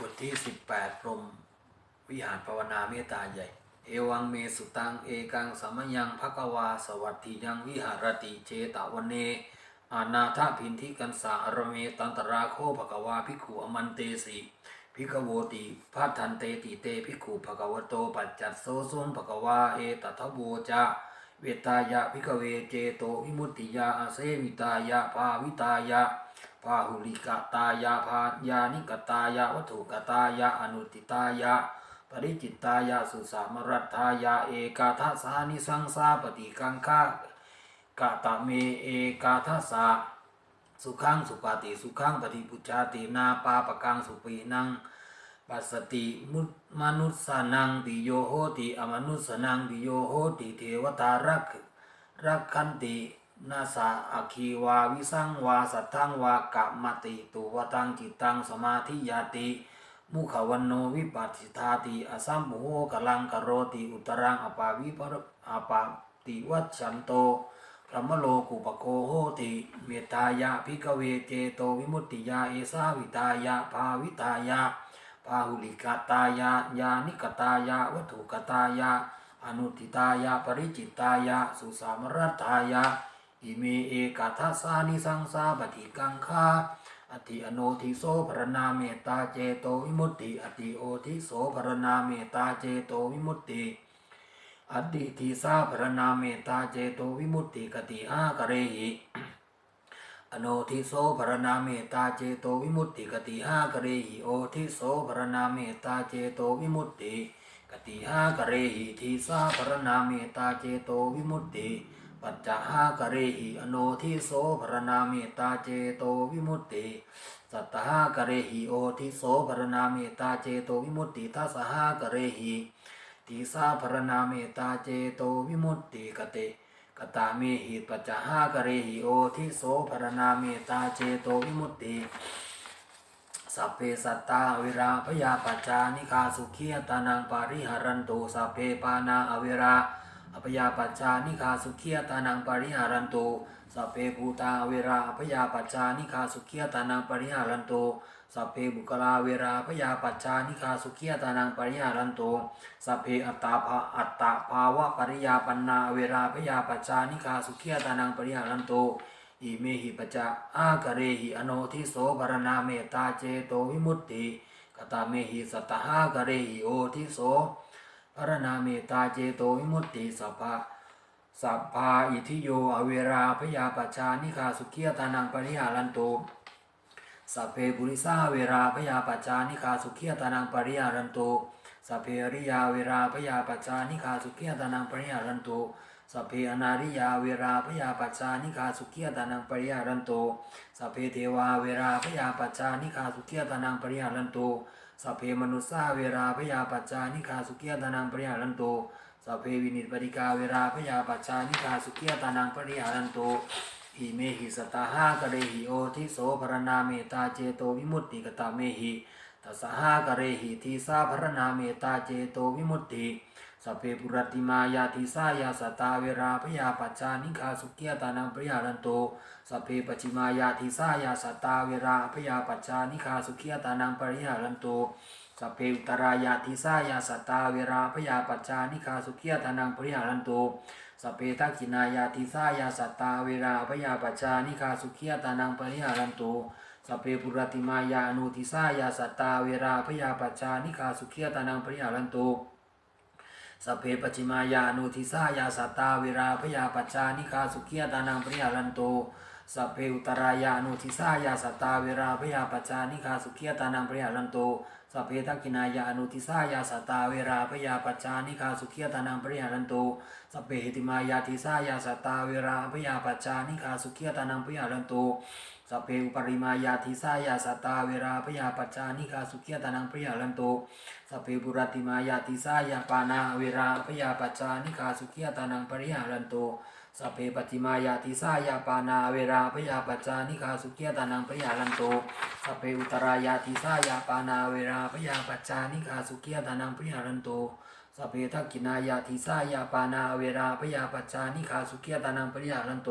บทที่ 18 พรหมวิหารภาวนาเมตตาใหญ่ เอวังเมสุตัง เอกังสมยังภควา สวัสดิยังวิหารติเจตวันเน อานาถาพินทิกันสาอรเมตันตราโคภควาภิกขุอมันเตสีภิกโวติพัทันเตติเตภิกขุภควโตปัจจัตโซซุนภควาเอตัทโวจะเวตายะภิกเวเจโตวิมุตติยาอาเสวิตายะภาวิตายะ พาหุลิกตายาพายานิกตายาวัตถุกตายาอนุติตายาปริจิตตายาสุสามรัตตายาเอกาทัสานิสังสาปฏิกังคากะตะเมเอกาทัสสะสุขังสุปาติสุขังปฏิปุจจาตินาปาปกังสุปีนังปัสสติมุมนุสสานังติโยโหติอมนุสสนังติโยโหติเทวตารักรักขันติ นาสาอคีวาวิสังวาสัทธังวากะมติตุวตังจิตตังสมาธิยาติมุขวันโนวิปัสสิทาติอสัมโมโหกลังกโรติอุตรังอปาวิปรอปาติวัชชันโตพระมโลกุปโกโหติเมตตายะพิกเวเจโตวิมุตติยาเอสาวิตายะภาวิตายะพาหุลิกตายะยานิกตายะวัตถุกตายะอนุติตายะปริจิตตายะสุสามรัตตายะ อิเมเอกาทัสสานิสังสาปฏิกังคาอติอโนทิโสพรณาเมตตาเจโตวิมุตติ อติโอทิโสพรณาเมตตาเจโตวิมุตติอดิทิสาพรณาเมตตาเจโตวิมุตติกติอากเรหิอโนทิโสภรณาเมตตาเจโตวิมุตติกติหากเรหิโอทิโสภรณาเมตตาเจโตวิมุตติกติหากเรหิทีสาภรณาเมตตาเจโตวิมุตติ ปัจจหากะเรหิอโนทิโสภรณาเมตตาเจโตวิมุตติสัตตหากะเรหิโอทิโสภรณาเมตตาเจโตวิมุตติทัสสหากะเรหิทีสาภรณาเมตตาเจโตวิมุตติกติกตาเมหิปัจจหากะเรหิโอทิโสภรณาเมตตาเจโตวิมุตติสัพเพสัตตาเวราพยาปัจจานิคาสุขียตานังปาริหารันตุสัพเพปานาอเวรา อพยาปัจจานิคาสุขียตานังปาริหารันโตสัพเพภูตาเวราพยาปัจจานิคาสุขียตานังปาริหารันโตสัพเพบุคลาเวราพยาปัจจานิคาสุขียตานังปริหารันโตสัพเพอัตตาภาอัตตาภาวะปริยาปันนาเวราพยาปัจจานิคาสุขียตานังปริหารันโตอิเมหิปัจจาอากเรหิอโนทิโสภรณาเมตตาเจโตวิมุตติกตาเมหิสัตหากเรหิโอทิโส ภรณาเมตาเจโตวิมุตติสัพพะสัพพาอิทิโยอเวราพยาปัจจานิคาสุขียตานังปริหารันโตสัพเพบุริสาเวราพยาปัจจานิคาสุขียตานังปริยารันโตสัพเพอริยาเวราพยาปัจจานิคาสุขียตานังปริยารันโตสัพเพอนาริยาเวราพยาปัจจานิคาสุขียตานังปริยารันโตสัพเพเทวาเวราพยาปัจจานิคาสุขียตานังปริยารันโต สเพมนุสสาเวราพยาปัจจานิคาสุขียตานังปริยารันโตสเพวินิปริกาเวราพยาปัจจานิคาสุขียตานังปริยารันโตอิเมหิสตาหากเรหิโอทิโสภรณาเมตตาเจโตวิมุตติกตาเมหิตัสหากเรหิทีสาภรณาเมตาเจโตวิมุตติ สัพเพปุรติมายาทิสายาสตาเวราพยาปัจจานิคาสุขียตานังปริยารันโตสัพเพปจิมายาทิสายาสตาเวราพยาปัจจานิคาสุขียตานังปริยารันโตสัพเพอุตรายาทิสายาสตาเวราพยาปัจจานิคาสุขียตานังปริยารันโตสพเพทักขินายาติสายาสัตาเวราพยาปัจจานิคาสุขียตานังปริหารันโตสพเพปุรติมายาอนุทิสายาสัตาเวราพยาปัจจานิคาสุขียตานังปริหารันโต สเพปจิมายาอนุทิสายาสัตตาเวราพยาปัจจานิคาสุขียตานังปริหารันโตสเพอุตรายาอนุทิสายาสัตตาเวราพยาปัจจานิคาสุขียตานังปริหารันโตสเพทักินายาอนุทิสายาสัตตาเวราพยาปัจจานิคาสุขียตานังปริหารันโตสเพหิติมายาทิสายาสัตตาเวราพยาปัจจานิคาสุขียตานังพยารันโต สัพเพอุปริมายาทิสายาสัตาเวราพยาปัจจานิคาสุขียตานังพยารันโตสัพเพบุรติมายาทิสายาปานาเวราพยาปัจจานิคาสุขียตานังปริหารันโตสัพเพปฏิมายาทิสายาปานาเวราพยาปัจจานิคาสุขียตานังปริหารันโตสัพเพอุตรายาทิสายาปานาเวราพยาปัจจานิคาสุขียตานังปริหารันโตสัพเพทักขินายาทิสายาปานาเวราพยาปัจจานิคาสุขียตานังปริยารันโต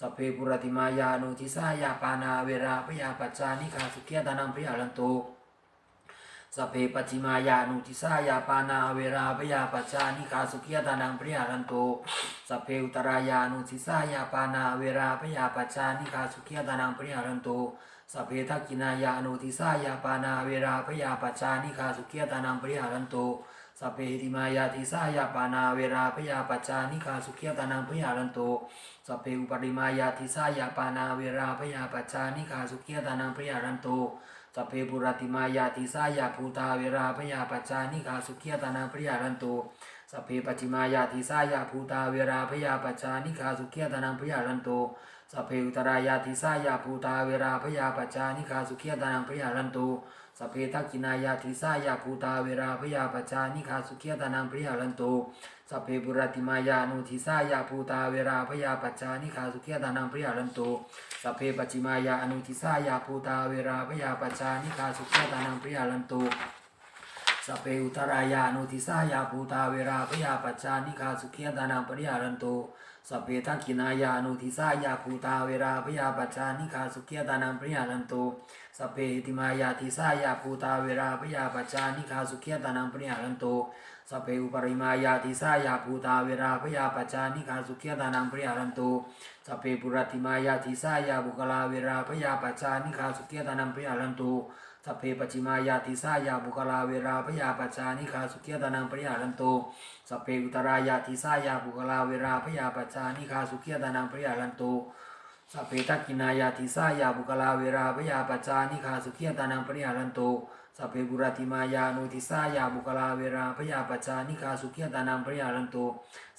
สเพปุรติมายานุทิสายาปานาเวราพยาปัจจานิคาสุขียตานังปริยารันโตสเพปจิมายานุทิสายาปานาเวราพยาปัจจานิคาสุขียตานังปริหารันโตสเพอุตรายานุทิสายาปานาเวราพยาปัจจานิคาสุขียตานังปริหารันโตสเพทักกินายานุทิสายาปานาเวราพยาปัจจานิคาสุขียตานังปริหารันโตสเพหิมายาทิสายาปานาเวราพยาปัจจานิคาสุขียตานังปริหารันโต สพเพอุปริมายาทิสายาปานาเวราพยาปัจจานิคาสุขียตานังปริยารันโตสัพเพปุรติมายาทิสายาภูตาเวราพยาปัจจานิคาสุขียตานังปริยารันโต สัพเพปัจจิมายาติสายาภูตาเวราพยาปัจจานิคาสุขียตานังปริยารันโตสัพเพอุตรายาติสายาภูตาเวราพยาปัจจานิคาสุขียตานังปริยารันโตสัพเพทักกินายาติสายาภูตาเวราพยาปัจจานิคาสุขียตานังปริยารันโตสัพเพปุรติมายานุทิสายาภูตาเวราพยาปัจจานิคาสุขียตานังปริยารันโตสัพเพปจิมายาอนุทิสายาภูตาเวราพยาปัจจานิคาสุขตานังปริยาลันโต สเพอุตรายาอนุทิสายาภูตาเวราพยาปัจจานิคาสุขียตานังปริยาลันโตสเพทักขินายาอนุทิสายาภูตาเวราพยาปัจจานิคาสุขียตานังปริยาลันโตสเพหิติมายาทิสายาภูตาเวราพยาปัจจานิคาสุขียตานังปริยาลันโตสเพอุปริมายาทิสายาภูตาเวราพยาปัจจานิคาสุขียตานังปริยาลันโตสเพปุรติมายาทิสายาบุคลาเวราพยาปัจจานิคาสุเกียตานัมปริยาลันโต สเพปจิมายาทิสายาบุคลาเวราพยาปัจจานิคาสุเกียตานัมปริยาลันโตสเพอุตรายาทิสายาบุคลาเวราพยาปัจจานิคาสุเกียตานัมปริยาลันโตสเพทักินายาทิสายาบุคลาเวราพยาปัจจานิคาสุเกียตานัมปริยาลันโตสเพบุรติมายานุทิสายาบุคลาเวราพยาปัจจานิคาสุเกียตานัมปริยาลันโต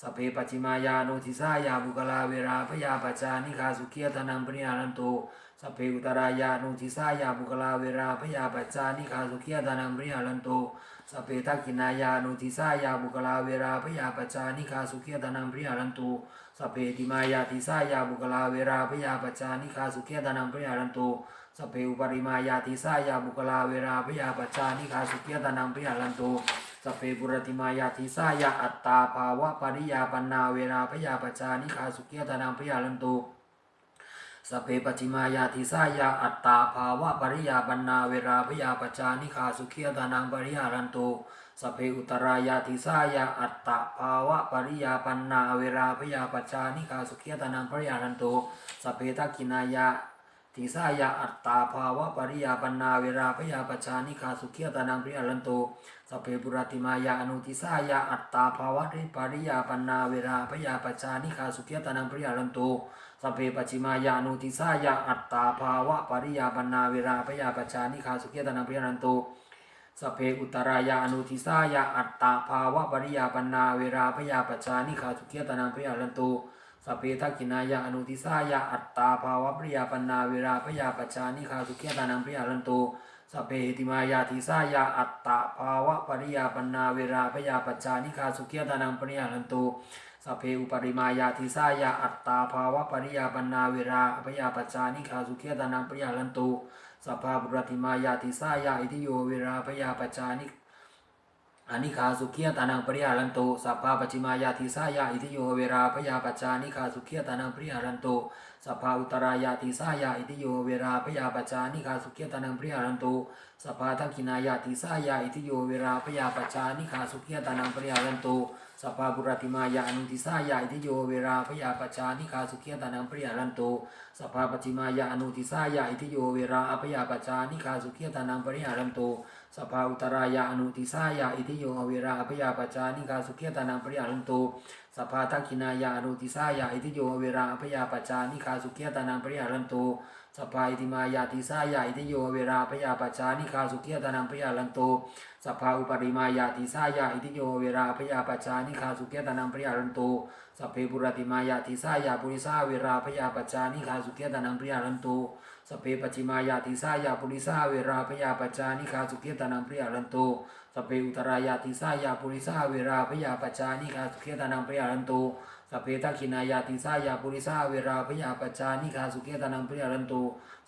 สเพปัจิมายานุทิสายาบุคลาเวราพยาปัจจานิคาสุขียตานังปริยานันโต สัพเพอุตรายานุทิสายาบุคลาเวราพยาปัจจานิคาสุขียตานังปริยานันโตสัพเพทักขินายานุทิสายาบุคลาเวราพยาปัจจานิคาสุขียตานังปริยานันโตสัพเพติมายาทิสายาบุคลาเวราพยาปัจจานิคาสุขียตานังปริยานันโตสัพเพอุปริมายาทิสายาบุคลาเวราพยาปัจจานิคาสุขียตานังปริยานันโตสัพเพปุรติมายาทิสายาอัตตาภาวะปริยาปันนาเวราพยาปจานิคาสุขียตานังพยาลันโต สเพปจิมายาทิสายาอัตตาภาวะปริยาปันนาเวราพยาปจานิคาสุขียตานังปริยาลันตุสเพอุตรายาทิสายาอัตตาภาวะปริยาปันนาเวราพยาปจานิคาสุขียตานังปริยาลันตุสเพทักินายาทิสายาอัตตาภาวะปริยาปันนาเวราพยาปชานิคาสุขียตานังปริยาลันโตสเพปุรติมายาอนุทิสายาอัตตาภาวะริปริยาปันนาเวราพยาปชานิคาสุขียตานังปริยาลันโต สเพปจิมายานุทิสายาอัตตาภาวะปริยาปันนาเวราพยาปชานิคาสุขียตานังปริยาลันโตสัพเพอุตรายานุทิสายาอัตตาภาวะปริยาปันนาเวราพยาปชานิคาสุขียตานังปริยาลันโตสัพเพทักินายาอนุทิสายาอัตตาภาวะปริยาปนาเวราพยาปชานิคาสุขียตานังปริยาลันโตสเพหิติมายาทิสายาอัตตาภาวะปริยาปนาเวราพยาปชานิคาสุขียตานังปริยาลันโต สเพอุปริมายาทิสายาอัตตาภาวะปริยาปันนาเวราพยาปชานิคาสุขียตานังปริยาลันโตสัพพะบุรติมายาทิสายาอิทิโยเวราพยาปชานิอานิคาสุขียตานังปริยาลันโตสัพพะปจิมายาทิสายาอิทิโยเวราพยาปัจจานิคาสุขียตานังปริยาลันโตสัพพะอุตรายาทิสายาอิทิโยเวราพยาปัจจานิคาสุขียตานังปริยาลันโตสัพพะทักขินายาทิสายาอิทิโยเวราพยาปัจจานิคาสุขียตานังปริยาลันโต สัพพะบุรติมายาอนุทิสายาอิทิโยเวราพยาปัจจานิคาสุขียตานังปริยาลันโตสัพพะปัจจิมายาอนุทิสายาอิทิโยเวราพยาปัจจานิคาสุขียตานังปริยาลันโตสภาอุตรายาอนุติสายาอิทิโยเวราอภยาปจานิกาสุขียตานังปริยาลันโตสภาทักขินายาอนุติสายาอิทิโยเวราอภยาปจานิกาสุขียตานังปริยาลันโต สภาอิติมายาติสายาอิทิโยเวราอภยาปจานิกาสุขียตานังปริยาลันโตสภาอุปริมายาติสายาอิทิโยเวราอภยาปจานิกาสุขียตานังปริยาลันโตสัพเพบุรติมายาติสายาปุริสาเวราอภยาปจานิกาสุขียตานังปริยาลันโตสพเพปจิมายาติสายาปุริสาเวราพยาปจานิคาสุขียตานังปริยาลันโตสพเพอุตรายาติสายาปุริสาเวราพยาปจานิคาสุขียตานังปริยาลันโตสเพทักินายาติสายาปุริสาเวราพยาปจานิคาสุขียตานังปริยาลันโต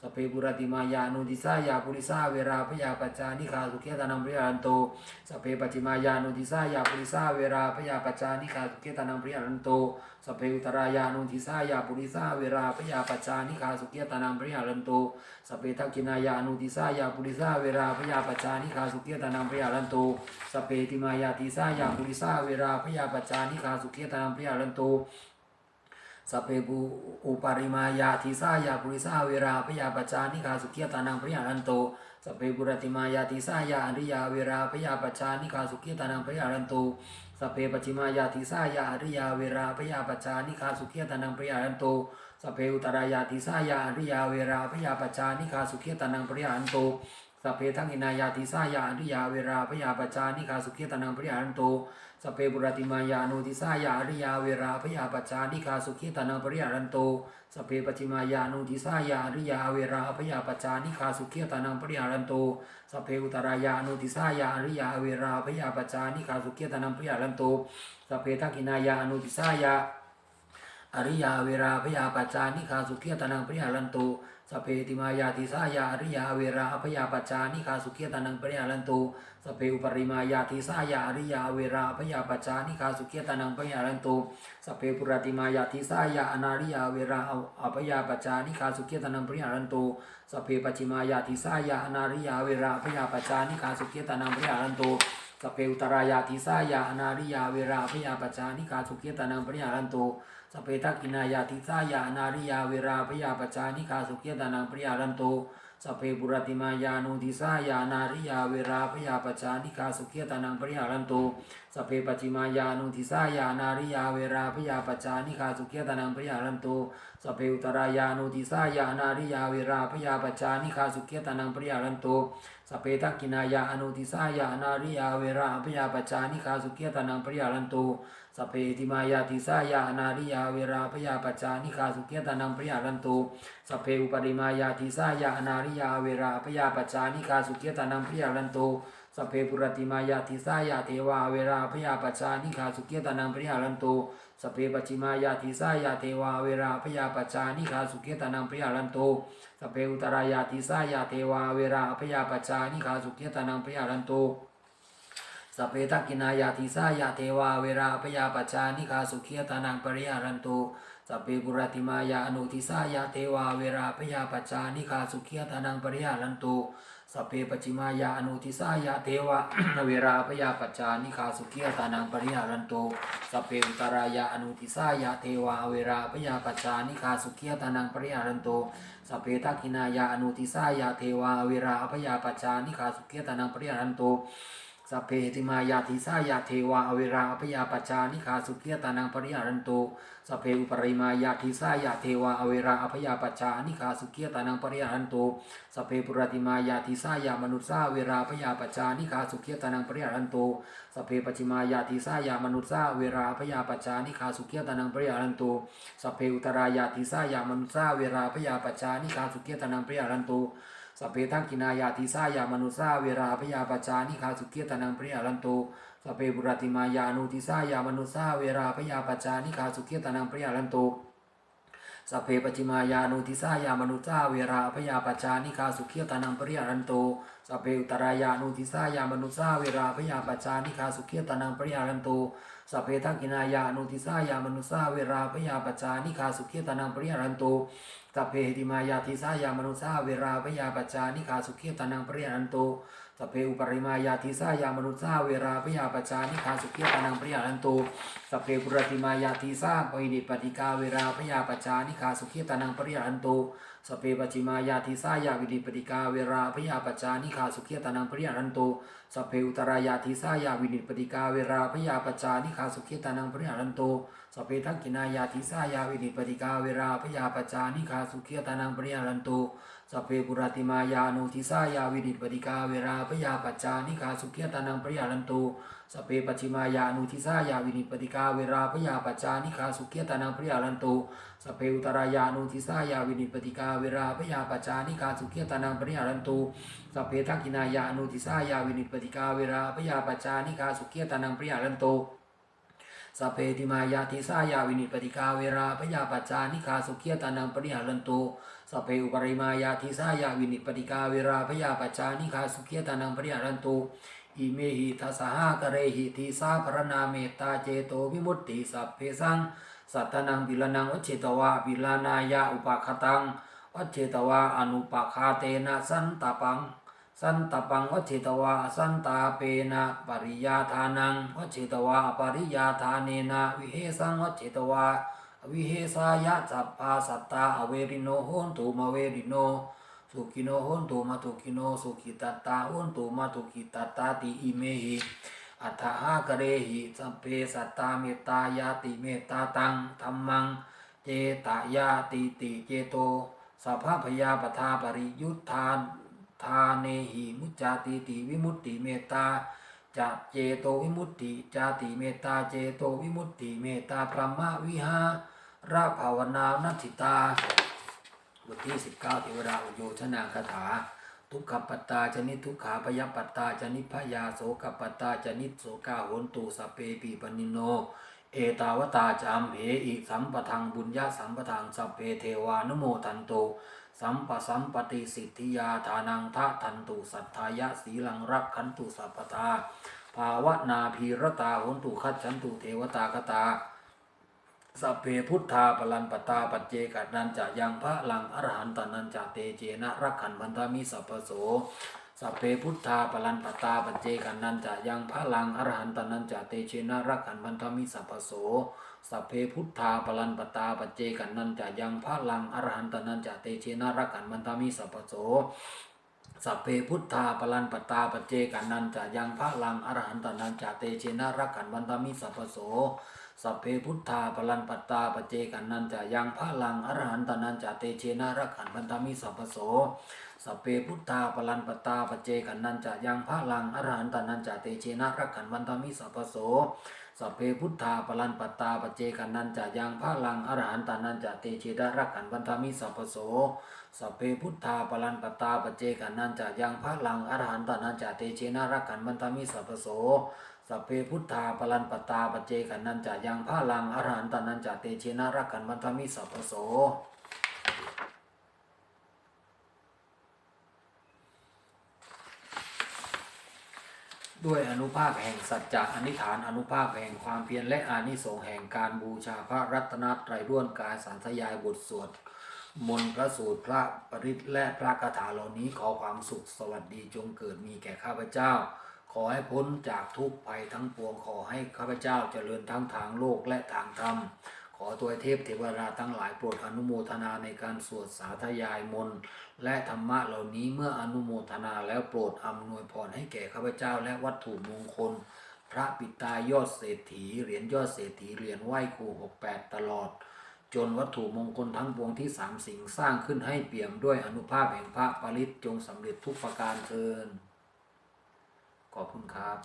สเพปุรติมายานุทิสายาปุริสาเวราพยาปัจจานิคาสุเขตานังปริยันโตสเพปัจจิมายานุทิสายาปุริสาเวราพยาปัจจานิคาสุเขตานังปริยันโตสเพอุตรายานุทิสายาปุริสาเวราพยาปัจจานิคาสุเขตานังปริยันโตสเพทักินายานุทิสายาปุริสาเวราพยาปัจจานิคาสุเขตานังปริยันโตสเพติมายาติสายาปุริสาเวราพยาปัจจานิคาสุเขตานังปริยันโตสัพเพปูอุปาริมายาทิสายาปุริสาเวราพยาปจจานิคาสุขียตานังปริยารันโตสัพเพปุรติมายาทิสายาอริยาเวราพยาปจจานิคาสุขียตานังปริยารันโตสัพเพปจิมายาทิสายาอริยาเวราพยาปจจานิคาสุขียตานังปริยารันโตสัพเพอุตรายาทิสายาอริยาเวราพยาปจจานิคาสุขียตานังปริยารันโต สัพเพทังอินายาทิสายาอริยาเวราพยาปจานิคาสุขีตานังปริยารันโตสพเพบุรติมายานุทิสายาอริยาเวราพยาปัจานิคาสุขิตานังปริยารันโตสพเพปจิมายานุทิสายาอริยาเวราพยาปัจานิคาสุขิตานังปริยารันโตสพเพอุตรายานุทิสายาอริยาเวราพยาปัจานิคาสุขิตานังปริยารันโตสพเพทักขินายานุทิสายาอริยาเวราพยาปัจานิคาสุขีตานังปริหารันโต สเพติมายาติสายาอริยาเวราอพยาปัจจานิคาสุขียตานังปริหารันโตสเพอุปริมายาติสายาอริยาเวราอพยาปัจจานิคาสุขียตานังปริหารันโตสเพปุรติมายาติสายาอนาริยาเวราอภยาปัจจานิคาสุขียตานังปริหารันโตสเพปัจจิมายาติสายาอนาริยาเวราอพยาปัจจานิคาสุขียตานังปริหารันโต สเปอุตรายาติสายาอนาริยาเวราพยาปัจานิคาสุขียตานังปริยารันโตสเปตักินายาติสายาอนาริยาเวราพยาปจานิคาสุขียตานังปริยารันโต สเพบุรติมายานุทิสายานาริยาเวราพยาปจานิคาสุขียตานังปริยารันโตสเพปจิมายานุทิสายานาริยาเวราพยาปจานิคาสุขียตานังปริยารันโตสเพอุตรายานุทิสายานาริยาเวราพยาปจานิคาสุขียตานังปริยารันโตสเพทักกินายาอนุทิสายานาริยาเวราพยาปจานิคาสุขียตานังปริยารันโต สเพติมายาติสายานาริยาเวราพยาปัจจานิคาสุขียตานังปริยารันโตสเพอุปริมายาติสายานาริยาเวราพยาปัจจานิคาสุขียตานังปริยารันโตสเพปุรติมายาติสายาเทวาเวราพยาปัจจานิคาสุขียตานังปริยารันโตสเพปัจิมายาติสายาเทวาเวราพยาปัจจานิคาสุขียตานังปริยารันโตสเพอุตรายาติสายาเทวาเวราพยาปัจจานิคาสุขียตานังปริยารันโต สพเพทักินายาติสายาเทวาเวราพยาปัจจานิคาสุขียตานังปริยารันโตสพเพบุรติมายาอนุทิสายาเทวาเวราพยาปัจจานิคาสุขียตานังปริยารันโตสพเพปจิมายาอนุทิสายาเทวาเวราพยาปัจจานิคาสุขียตานังปริยารันโตสพเพอุตรายาอนุทิสายาเทวาเวราพยาปัจจานิคาสุขียตานังปริยารันโตสพเพทักินายาอนุทิสายาเทวาเวราพยาปัจจานิคาสุขียตานังปริยารันโต สเพติมายาติสายาเทวาอเวราอภยาปัจจานิคาสุขียตานังปริยารันโตสเพอุปริมายาติสายาเทวาอเวราอภยาปัจจานิคาสุขียตานังปริยารันโตสเพปุรติมายาติสายามนุษสาเวราอภยาปัจจานิคาสุขียตานังปริยารันโตสเพปัจจิมายาติสายามนุษสาเวราอภยาปัจจานิคาสุขียตานังปริยารันโตสเพอุตรายาติสายามนุษสาเวราอภยาปัจจานิคาสุขียตานังปริยารันโต สเพทังกินายาติสายามนุสาเวราพยาปจานิคาสุขียตานังปริยรันโตสเพบุรติมายานุติสายามนุสาเวราพยาปจานิคาสุขียตานังปริยรันโตสเพปจิมายานุติสายามนุสาเวราพยาปจานิคาสุขียตานังปริยรันโต สัพเพอุตรายานุติสายามนุสาเวราพยาปจานิคาสุขียตานังปริยารันโตสัพเพทักินายานุติสายามนุสาเวราพยาปจานิคาสุขียตานังปริยารันโตสัพเพหิติมายาติสายามนุสาเวราพยาปัจานิคาสุขียตานังปริยันโตสัพเพอุปริมายาติสายามนุสาเวราพยาปัจานิคาสุขียตานังปริยันโตสัพเพปุรติมายาติสาปวินิปติกาเวราพยาปัจานิคาสุขียตานังปริยันโต สเปปจิมายาทิสายาวินิปติกาเวราพยาปัจจานิคาสุขียตานังปริยันโตสเปอุตรายาทิสายาวินิปติกาเวราพยาปัจจานิคาสุขียตานังปริยันโต สเพทักกินายาติสายาวินิปติกาเวราพยาปจานิคาสุขียตานังปริยารันโตสเพปุรติมายานุทิสายาวินิปติกาเวราพยาปจานิคาสุขียตานังปริยารันโตสเพปัจฉิมายานุทิสายาวินิปติกาเวราพยาปจานิคาสุขียตานังปริยารันโตสเพอุตรายานุทิสายาวินิปติกาเวราพยาปจานิคาสุขียตานังปริยารันโตสเพทักกินายานุทิสายาวินิปติกาเวราพยาปจานิคาสุขียตานังปริยารันโต สเพติมายาติสายาวินิปติกาเวราพยาปัจจานิคาสุขียตานังปริหารันโตสเพอุปริมายาติสายาวินิปติกาเวราพยาปัจจานิคาสุขียตานังปริหารันโตอิเมหิทัสหากเรหิทิสาพรณาเมตตาเจโตวิมุตติสัพเพสังสัตตนังบิลนังวชิตวาบิลานายาอุปาคตังวัจเจตวาอนุปาคาเตนะสันตปัง สันตปังวัชิตวาสันตาเปนะปริยาทานังวัชิตวาปริยาทาเนนะวิเหสังวัชิตวาวิเหสายะสัพพาสัตตาอเวริโนโหนตุมาเวริโนสุขิโนโหนตุมาทุกิโนสุขิตตาโหนตุมาทุกิตตตาติอิเมหิอัฏฐหากเรหิสัพเพสัตตาเมตตายาติเมตตาตังธัมมัง เจตายาติติเจโตสัพพพยาปทาปริยุทธาน ทาเนหิมุจจาติติวิมุตติเมตตาจะเจโตวิมุตติจาติเมตตาเจโตวิมุตติเมตตาพรหมวิหาระภาวนานัตถิตา บทที่ 19เทวดาอุโยชนาคาถา ทุกขปัตตาจนิทุกขาพยปัตตาจนิพยาโสกปัตตาจนิโสกาโหนตุสเปปีปนิโน เอตาวตาจามเหอิสัมปทังบุญญาสัมปทังสัพเพเทวานุโมทันโต สัมปสัมปติสิทธิยาทานังทะทันตุสัทธายะสีลังรักขันตุสัพพทาภาวนาภีรตาหนตุคัจฉันตุเทวตากตาสัพเพพุทธาปลันปตาปัจเจกัดนันจะยังพระลังอรหันตนันจะเตเจนะรักขันพันธามิสัพพโสสัพเพพุทธาปลันปตาปัจเจกันนันจะยังพระลังอรหันตนันจะเตเชนะรักขันพันธมิสัพพโส สัพเพพุทธาปลันปตาปเจกันนันจะยังพระลังอรหันตนันจะเตเชนะรักขันพันธมิสัพโสสัพเพพุทธาปลันปตาปเจกันนันจะยังพระลังอรหันตนันจะเตเชนะรักขันพันธมิสัพโสสัพเพพุทธาปลันปตาปเจกันนันจะยังพระลังอรหันตนันจะเตเชนะรักขันพันธมิสัพโสสัพเพพุทธาปลันปตาปเจกันนันจะยังพระลังอรหันตนันจะเตเชนะรักขันวันตามิสัพโส สเพพุทธาปลันปตาปเจกันนันจะยังพระลังอรหันตนันจะเตเชนะรักขันวันตามิสัพโสสเพพุทธาปลันปตาปเจกันนันจะยังพระลังอรหันตนันจะเตเชนะรักขันวันตามิสัพโสสเพพุทธาปลันปตาปเจกันนันจะยังพระลังอรหันตนันจะเตเชนะรักขันวันตามิสัพพโส ด้วยอนุภาพแห่งสัจจะอนิฐานอนุภาพแห่งความเพียรและอานิสงส์แห่งการบูชาพระรัตนตรัยร่วนกายสารทยายบทสวดมนต์พระสูตรพระปริตและพระคาถาเหล่านี้ขอความสุขสวัสดีจงเกิดมีแก่ข้าพเจ้า ขอให้พ้นจากทุกภัยทั้งปวงขอให้ข้าพเจ้าเจริญทั้งทางโลกและทางธรรม ขอตัวเทพเทวดาทั้งหลายโปรดอนุโมทนาในการสวดสาธยายมนต์และธรรมะเหล่านี้เมื่ออนุโมทนาแล้วโปรดอำนวยพรให้แก่ข้าพเจ้าและวัตถุมงคล พระปิตายอดเศรษฐีเหรียญยอดเศรษฐีเหรียญไหว้ครูหกแปดตลอด จนวัตถุมงคลทั้งปวงที่สามสิ่งสร้างขึ้นให้เปี่ยมด้วยอนุภาพแห่งพระปริตจงสำเร็จทุกประการเทินขอบคุณครับ